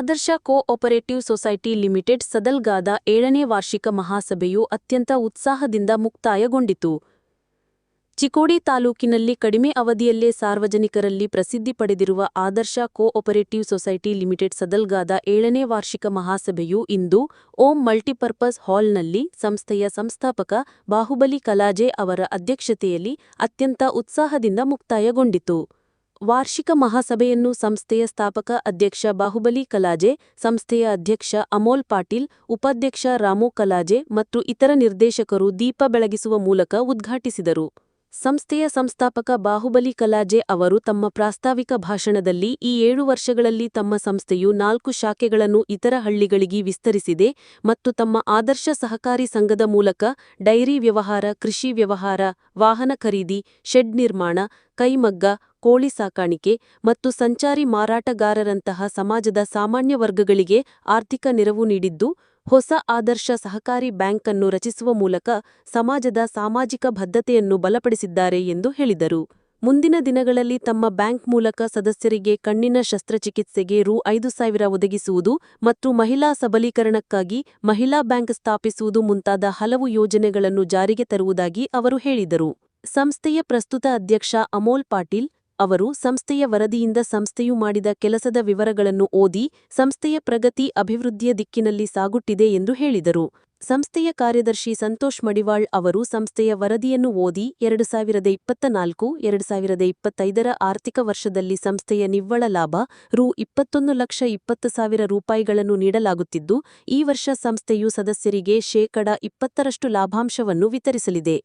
ಆದರ್ಶ cooperative society limited ಸದಲ್ಗಾದ ಏಳನೇ ವಾರ್ಷಿಕ ಮಹಾಸಭೆಯು ಅತ್ಯಂತ ಉತ್ಸಾಹದಿಂದ ಮುಕ್ತಾಯಗೊಂಡಿತು. ಚಿಕೋಡಿ ತಾಲೂಕಿನಲ್ಲಿ ಕಡಿಮೆ ಅವಧಿಯಲ್ಲೇ ಸಾರ್ವಜನಿಕರಲ್ಲಿ ಪ್ರಸಿದ್ಧಿ ಪಡೆದಿರುವ ಆದರ್ಶ ಕೋಆಪರೇಟಿವ್ ಸೊಸೈಟಿ ಲಿಮಿಟೆಡ್ ಸದಲ್ಗಾದ ಏಳನೇ ವಾರ್ಷಿಕ ಮಹಾಸಭೆಯು ಇಂದು ಓಂ ಮಲ್ಟಿಪರ್ಪಸ್ ಹಾಲ್ನಲ್ಲಿ ಸಂಸ್ಥೆಯ ಸಂಸ್ಥಾಪಕ ಬಾಹುಬಲಿ ಕಲಾಜೆ ಅವರ ಅಧ್ಯಕ್ಷತೆಯಲ್ಲಿ ಅತ್ಯಂತ ಉತ್ಸಾಹದಿಂದ ಮುಕ್ತಾಯಗೊಂಡಿತು. ವಾರ್ಷಿಕ ಮಹಾಸಭೆಯನ್ನು ಸಂಸ್ಥೆಯ ಸ್ಥಾಪಕ ಅಧ್ಯಕ್ಷ ಬಾಹುಬಲಿ ಕಲಾಜೆ, ಸಂಸ್ಥೆಯ ಅಧ್ಯಕ್ಷ ಅಮೋಲ್ ಪಾಟೀಲ್, ಉಪಾಧ್ಯಕ್ಷ ರಾಮು ಕಲಾಜೆ ಮತ್ತು ಇತರ ನಿರ್ದೇಶಕರು ದೀಪ ಬೆಳಗಿಸುವ ಮೂಲಕ ಉದ್ಘಾಟಿಸಿದರು. ಸಂಸ್ಥೆಯ ಸಂಸ್ಥಾಪಕ ಬಾಹುಬಲಿ ಕಲಾಜೆ ಅವರು ತಮ್ಮ ಪ್ರಾಸ್ತಾವಿಕ ಭಾಷಣದಲ್ಲಿ ಈ ಏಳು ವರ್ಷಗಳಲ್ಲಿ ತಮ್ಮ ಸಂಸ್ಥೆಯು ನಾಲ್ಕು ಶಾಖೆಗಳನ್ನು ಇತರ ಹಳ್ಳಿಗಳಿಗೆ ವಿಸ್ತರಿಸಿದೆ ಮತ್ತು ತಮ್ಮ ಆದರ್ಶ ಸಹಕಾರಿ ಸಂಘದ ಮೂಲಕ ಡೈರಿ ವ್ಯವಹಾರ, ಕೃಷಿ ವ್ಯವಹಾರ, ವಾಹನ ಖರೀದಿ, ಶೆಡ್ ನಿರ್ಮಾಣ, ಕೈಮಗ್ಗ ಕೋಳಿ ಸಾಕಾಣಿಕೆ ಮತ್ತು ಸಂಚಾರಿ ಮಾರಾಟಗಾರರಂತಹ ಸಮಾಜದ ಸಾಮಾನ್ಯ ವರ್ಗಗಳಿಗೆ ಆರ್ಥಿಕ ನೆರವು ನೀಡಿದ್ದು, ಹೊಸ ಆದರ್ಶ ಸಹಕಾರಿ ಬ್ಯಾಂಕ್ ಅನ್ನು ರಚಿಸುವ ಮೂಲಕ ಸಮಾಜದ ಸಾಮಾಜಿಕ ಬದ್ಧತೆಯನ್ನು ಬಲಪಡಿಸಿದ್ದಾರೆ ಎಂದು ಹೇಳಿದರು. ಮುಂದಿನ ದಿನಗಳಲ್ಲಿ ತಮ್ಮ ಬ್ಯಾಂಕ್ ಮೂಲಕ ಸದಸ್ಯರಿಗೆ ಕಣ್ಣಿನ ಶಸ್ತ್ರಚಿಕಿತ್ಸೆಗೆ ರು ಐದು ಸಾವಿರ ಒದಗಿಸುವುದು ಮತ್ತು ಮಹಿಳಾ ಸಬಲೀಕರಣಕ್ಕಾಗಿ ಮಹಿಳಾ ಬ್ಯಾಂಕ್ ಸ್ಥಾಪಿಸುವುದು ಮುಂತಾದ ಹಲವು ಯೋಜನೆಗಳನ್ನು ಜಾರಿಗೆ ತರುವುದಾಗಿ ಅವರು ಹೇಳಿದರು. ಸಂಸ್ಥೆಯ ಪ್ರಸ್ತುತ ಅಧ್ಯಕ್ಷ ಅಮೋಲ್ ಪಾಟೀಲ್ ಅವರು ಸಂಸ್ಥೆಯ ವರದಿಯಿಂದ ಸಂಸ್ಥೆಯು ಮಾಡಿದ ಕೆಲಸದ ವಿವರಗಳನ್ನು ಓದಿ ಸಂಸ್ಥೆಯ ಪ್ರಗತಿ ಅಭಿವೃದ್ಧಿಯ ದಿಕ್ಕಿನಲ್ಲಿ ಸಾಗುಟ್ಟಿದೆ ಎಂದು ಹೇಳಿದರು. ಸಂಸ್ಥೆಯ ಕಾರ್ಯದರ್ಶಿ ಸಂತೋಷ್ ಮಡಿವಾಳ್ ಅವರು ಸಂಸ್ಥೆಯ ವರದಿಯನ್ನು ಓದಿ ಎರಡು ಸಾವಿರದ ಇಪ್ಪತ್ತನಾಲ್ಕು ಎರಡು ಸಾವಿರದ ಇಪ್ಪತ್ತೈದರ ಆರ್ಥಿಕ ವರ್ಷದಲ್ಲಿ ಸಂಸ್ಥೆಯ ನಿವ್ವಳ ಲಾಭ ರು ಇಪ್ಪತ್ತೊಂದು ಲಕ್ಷ ಇಪ್ಪತ್ತು ಸಾವಿರ ರೂಪಾಯಿಗಳನ್ನು ನೀಡಲಾಗುತ್ತಿದ್ದು, ಈ ವರ್ಷ ಸಂಸ್ಥೆಯು ಸದಸ್ಯರಿಗೆ ಶೇಕಡ ಇಪ್ಪತ್ತರಷ್ಟು ಲಾಭಾಂಶವನ್ನು ವಿತರಿಸಲಿದೆ.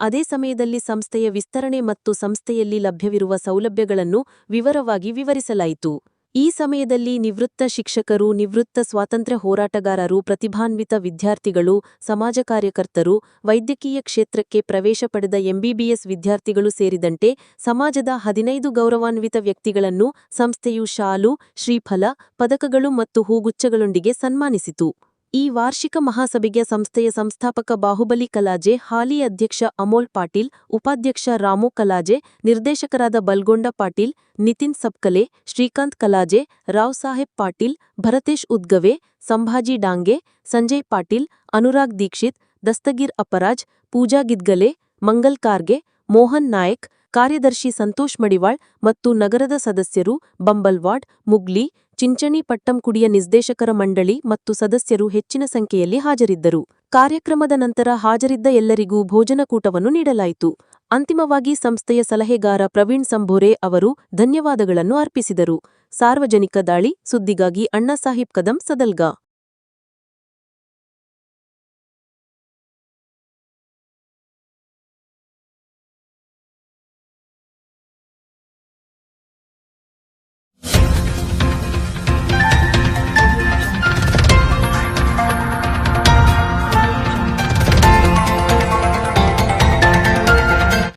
ಅದೇ ಸಮಯದಲ್ಲಿ ಸಂಸ್ಥೆಯ ವಿಸ್ತರಣೆ ಮತ್ತು ಸಂಸ್ಥೆಯಲ್ಲಿ ಲಭ್ಯವಿರುವ ಸೌಲಭ್ಯಗಳನ್ನು ವಿವರವಾಗಿ ವಿವರಿಸಲಾಯಿತು. ಈ ಸಮಯದಲ್ಲಿ ನಿವೃತ್ತ ಶಿಕ್ಷಕರು, ನಿವೃತ್ತ ಸ್ವಾತಂತ್ರ್ಯ ಹೋರಾಟಗಾರರು, ಪ್ರತಿಭಾನ್ವಿತ ವಿದ್ಯಾರ್ಥಿಗಳು, ಸಮಾಜ ಕಾರ್ಯಕರ್ತರು, ವೈದ್ಯಕೀಯ ಕ್ಷೇತ್ರಕ್ಕೆ ಪ್ರವೇಶ ಪಡೆದ ಎಂಬಿಬಿಎಸ್ ವಿದ್ಯಾರ್ಥಿಗಳು ಸೇರಿದಂತೆ ಸಮಾಜದ ಹದಿನೈದು ಗೌರವಾನ್ವಿತ ವ್ಯಕ್ತಿಗಳನ್ನು ಸಂಸ್ಥೆಯು ಶಾಲು, ಶ್ರೀಫಲ, ಪದಕಗಳು ಮತ್ತು ಹೂಗುಚ್ಛಗಳೊಂದಿಗೆ ಸನ್ಮಾನಿಸಿತು. ಈ ವಾರ್ಷಿಕ ಮಹಾಸಭೆಗೆ ಸಂಸ್ಥೆಯ ಸಂಸ್ಥಾಪಕ ಬಾಹುಬಲಿ ಕಲಾಜೆ, ಹಾಲಿ ಅಧ್ಯಕ್ಷ ಅಮೋಲ್ ಪಾಟೀಲ್, ಉಪಾಧ್ಯಕ್ಷ ರಾಮು ಕಲಾಜೆ, ನಿರ್ದೇಶಕರಾದ ಬಲ್ಗೊಂಡ ಪಾಟೀಲ್, ನಿತಿನ್ ಸಬ್ಕಲೆ, ಶ್ರೀಕಾಂತ್ ಕಲಾಜೆ, ರಾವ್ ಸಾಹೇಬ್ ಪಾಟೀಲ್, ಭರತೇಶ್ ಉದ್ಗವೆ, ಸಂಭಾಜಿ ಡಾಂಗೆ, ಸಂಜಯ್ ಪಾಟೀಲ್, ಅನುರಾಗ್ ದೀಕ್ಷಿತ್, ದಸ್ತಗೀರ್ ಅಪರಾಜ್, ಪೂಜಾ ಗಿದ್ಗಲೆ, ಮಂಗಲ್ ಕಾರ್ಗೆ ಮೋಹನ್ ನಾಯಕ್ ಕಾರ್ಯದರ್ಶಿ ಸಂತೋಷ್ ಮಡಿವಾಳ್ ಮತ್ತು ನಗರದ ಸದಸ್ಯರು ಬಂಬಲ್ವಾಡ್ ಮುಗ್ಲಿ, ಚಿಂಚಣಿ, ಪಟ್ಟಂಕುಡಿಯ ನಿರ್ದೇಶಕರ ಮಂಡಳಿ ಮತ್ತು ಸದಸ್ಯರು ಹೆಚ್ಚಿನ ಸಂಖ್ಯೆಯಲ್ಲಿ ಹಾಜರಿದ್ದರು. ಕಾರ್ಯಕ್ರಮದ ನಂತರ ಹಾಜರಿದ್ದ ಎಲ್ಲರಿಗೂ ಭೋಜನಕೂಟವನ್ನು ನೀಡಲಾಯಿತು. ಅಂತಿಮವಾಗಿ ಸಂಸ್ಥೆಯ ಸಲಹೆಗಾರ ಪ್ರವೀಣ್ ಸಂಭೋರೆ ಅವರು ಧನ್ಯವಾದಗಳನ್ನು ಅರ್ಪಿಸಿದರು. ಸಾರ್ವಜನಿಕ ದಾಳಿ, ಸುದ್ದಿಗಾಗಿ ಅಣ್ಣಾಸಾಹಿಬ್ ಕದಂ ಸದಲ್ಗಾ.